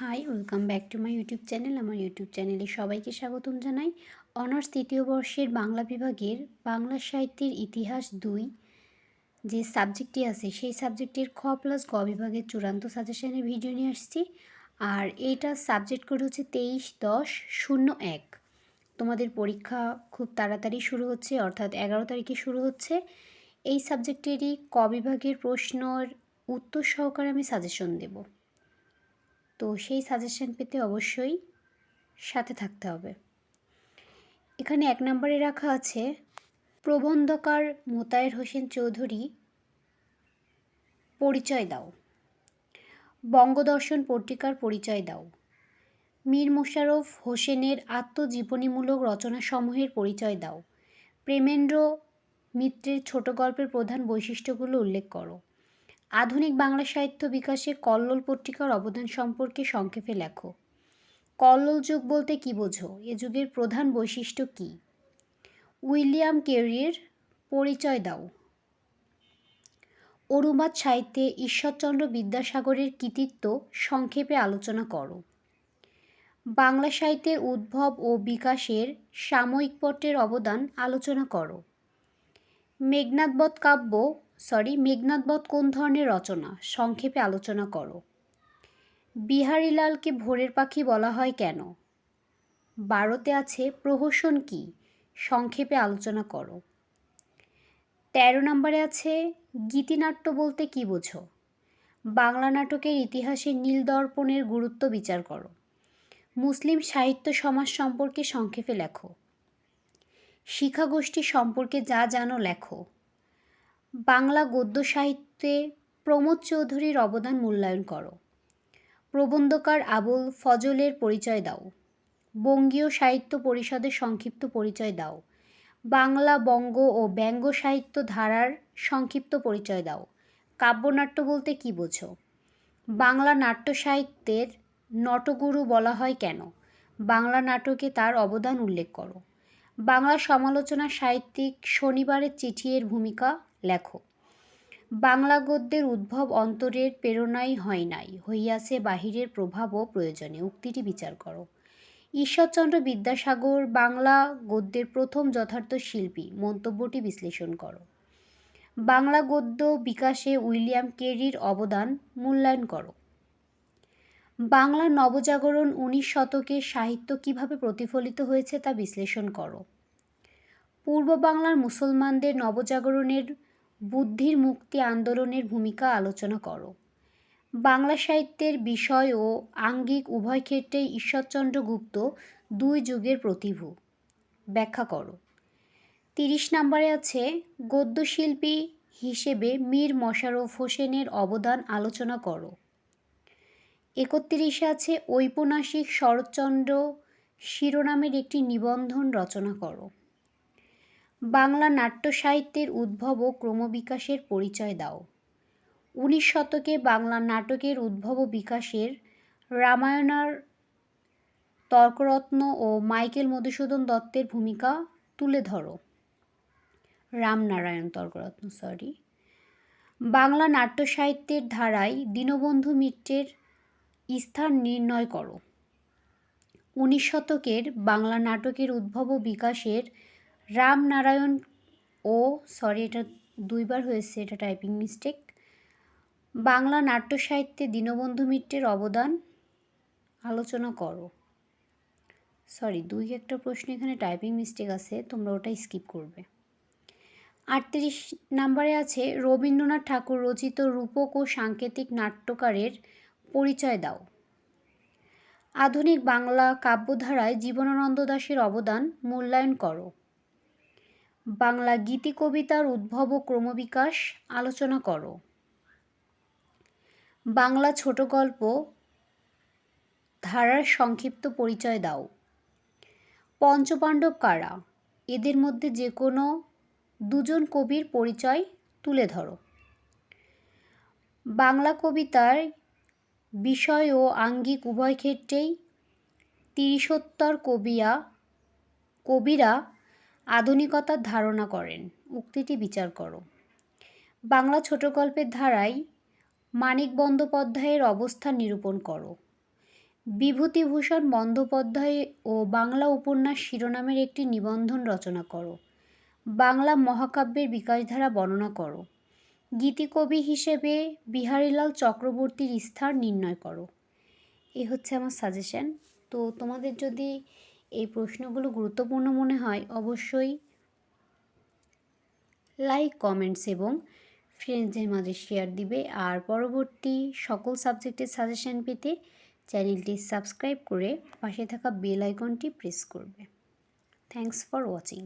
Hi welcome back to my YouTube channel আমার YouTube চ্যানেলে সবাইকে স্বাগতম জানাই। অনার্স তৃতীয় বর্ষের বাংলা বিভাগের বাংলা সাহিত্যের ইতিহাস দুই যে সাবজেক্টটি আছে, সেই সাবজেক্টের খ প্লাস গ বিভাগের চূড়ান্ত সাজেশনের ভিডিও নিয়ে আসছি। আর এইটা সাবজেক্ট কোড হচ্ছে তেইশ দশ শূন্য এক। তোমাদের পরীক্ষা খুব তাড়াতাড়ি শুরু হচ্ছে, অর্থাৎ এগারো তারিখে শুরু হচ্ছে। এই সাবজেক্টেরই ক বিভাগের প্রশ্নর উত্তর সহকারে আমি সাজেশন দেবো। তো সেই সাজেশন পেতে অবশ্যই সাথে থাকতে হবে। এখানে এক নম্বরে রাখা আছে, প্রবন্ধকার মোতায়ের হোসেন চৌধুরী পরিচয় দাও। বঙ্গদর্শন পত্রিকার পরিচয় দাও। মীর মোশাররফ হোসেনের আত্মজীবনীমূলক রচনাসমূহের পরিচয় দাও। প্রেমেন্দ্র মিত্রের ছোট গল্পের প্রধান বৈশিষ্ট্যগুলো উল্লেখ করো। আধুনিক বাংলা সাহিত্য বিকাশে কল্লোল পত্রিকার অবদান সম্পর্কে সংক্ষেপে লেখো। কল্লোল যুগ বলতে কী বোঝো? এ যুগের প্রধান বৈশিষ্ট্য কী? উইলিয়াম কেরির পরিচয় দাও। অনুবাদ সাহিত্যে ঈশ্বরচন্দ্র বিদ্যাসাগরের কৃতিত্ব সংক্ষেপে আলোচনা করো। বাংলা সাহিত্যের উদ্ভব ও বিকাশের সাময়িক পত্রের অবদান আলোচনা করো। মেঘনাথবধ কাব্য সরি মেঘনাথবধ কোন ধরনের রচনা? সংক্ষেপে আলোচনা করো। বিহারীলালকে ভোরের পাখি বলা হয় কেন? বারোতে আছে প্রহসন কি? সংক্ষেপে আলোচনা করো। তেরো নম্বরে আছে গীতিনাট্য বলতে কি বোঝো? বাংলা নাটকের ইতিহাসে নীলদর্পণের গুরুত্ব বিচার করো। মুসলিম সাহিত্য সমাজ সম্পর্কে সংক্ষেপে লেখো। শিক্ষাগোষ্ঠী সম্পর্কে যা জানো লেখো। বাংলা গদ্য সাহিত্যে প্রমোদ চৌধুরীর অবদান মূল্যায়ন করো। প্রবন্ধকার আবুল ফজলের পরিচয় দাও। বঙ্গীয় সাহিত্য পরিষদের সংক্ষিপ্ত পরিচয় দাও। বাংলা বঙ্গ ও ব্যঙ্গ সাহিত্য ধারার সংক্ষিপ্ত পরিচয় দাও। কাব্যনাট্য বলতে কী বোঝো? বাংলা নাট্য সাহিত্যের নটগুরু বলা হয় কেন? বাংলা নাটকে তার অবদান উল্লেখ করো। বাংলা সমালোচনা সাহিত্যিক শনিবারের চিঠি এর ভূমিকা লেখো। বাংলা গদ্যের উদ্ভব অন্তরের প্রেরণাই হয় নাই, হইয়াছে বাহিরের প্রভাব ও প্রয়োজনে। উক্তিটি বিচার করো। ঈশ্বরচন্দ্র বিদ্যাসাগর বাংলা গদ্যের প্রথম যথার্থ শিল্পী, মন্তব্যটি বিশ্লেষণ করো। বাংলা গদ্য বিকাশে উইলিয়াম কেরির অবদান মূল্যায়ন করো। বাংলা নবজাগরণ উনিশ শতকে সাহিত্য কীভাবে প্রতিফলিত হয়েছে তা বিশ্লেষণ করো। পূর্ব বাংলার মুসলমানদের নবজাগরণের বুদ্ধির মুক্তি আন্দোলনের ভূমিকা আলোচনা করো। বাংলা সাহিত্যের বিষয় ও আঙ্গিক উভয় ক্ষেত্রেই ঈশ্বরচন্দ্র গুপ্ত দুই যুগের প্রতিভু। ব্যাখ্যা করো। তিরিশ নম্বরে আছে, গদ্যশিল্পী হিসেবে মীর মশারফ হোসেনের অবদান আলোচনা করো। একত্রিশে আছে ঔপন্যাসিক শরৎচন্দ্র শিরোনামের একটি নিবন্ধন রচনা করো। বাংলা নাট্য সাহিত্যের উদ্ভব ও ক্রমবিকাশের পরিচয় দাও। উনিশ শতকে বাংলা নাটকের উদ্ভব ও বিকাশের রামায়ণার তর্করত্ন ও মাইকেল মধুসূদন দত্তের ভূমিকা তুলে ধরো। রামনারায়ণ তর্করত্ন সরি বাংলা নাট্য সাহিত্যের ধারায় দীনবন্ধু মিত্রের স্থান নির্ণয় করো। উনিশ শতকের বাংলা নাটকের উদ্ভব ও বিকাশের রামনারায়ণ ও সরি এটা দুইবার হয়েছে, এটা টাইপিং মিস্টেক বাংলা নাট্য সাহিত্যে দীনবন্ধু মিত্রের অবদান আলোচনা করো। সরি দুই একটা প্রশ্ন এখানে টাইপিং মিস্টেক আছে, তোমরা ওটা স্কিপ করবে। আটত্রিশ নাম্বারে আছে, রবীন্দ্রনাথ ঠাকুর রচিত রূপক ও সাংকেতিক নাট্যকারের পরিচয় দাও। আধুনিক বাংলা কাব্যধারায় জীবনানন্দ দাশের অবদান মূল্যায়ন করো। বাংলা গীতি কবিতার উদ্ভব ও ক্রমবিকাশ আলোচনা করো। বাংলা ছোট গল্প ধারার সংক্ষিপ্ত পরিচয় দাও। পঞ্চপাণ্ডব কারা? এদের মধ্যে যে কোনো দুজন কবির পরিচয় তুলে ধরো। বাংলা কবিতার বিষয় ও আঙ্গিক উভয় ক্ষেত্রেই তিরিশোত্তর কবিয়া, কবিরা আধুনিকতার ধারণা করেন। উক্তিটি বিচার করো। বাংলা ছোট গল্পের ধারায় মানিক বন্দ্যোপাধ্যায়ের অবস্থান নিরূপণ করো। বিভূতিভূষণ বন্দ্যোপাধ্যায় ও বাংলা উপন্যাস শিরোনামের একটি নিবন্ধন রচনা করো। বাংলা মহাকাব্যের বিকাশধারা বর্ণনা করো। গীতিকবি হিসেবে বিহারীলাল চক্রবর্তীর স্থান নির্ণয় করো। এ হচ্ছে আমার সাজেশন তো তোমাদের যদি এই প্রশ্নগুলো গুরুত্বপূর্ণ মনে হয়, অবশ্যই লাইক কমেন্টস এবং ফ্রেন্ডসদের মাঝে শেয়ার দিবে। আর পরবর্তী সকল সাবজেক্টের সাজেশান পেতে চ্যানেলটি সাবস্ক্রাইব করে পাশে থাকা বেল আইকনটি প্রেস করবে। Thanks for watching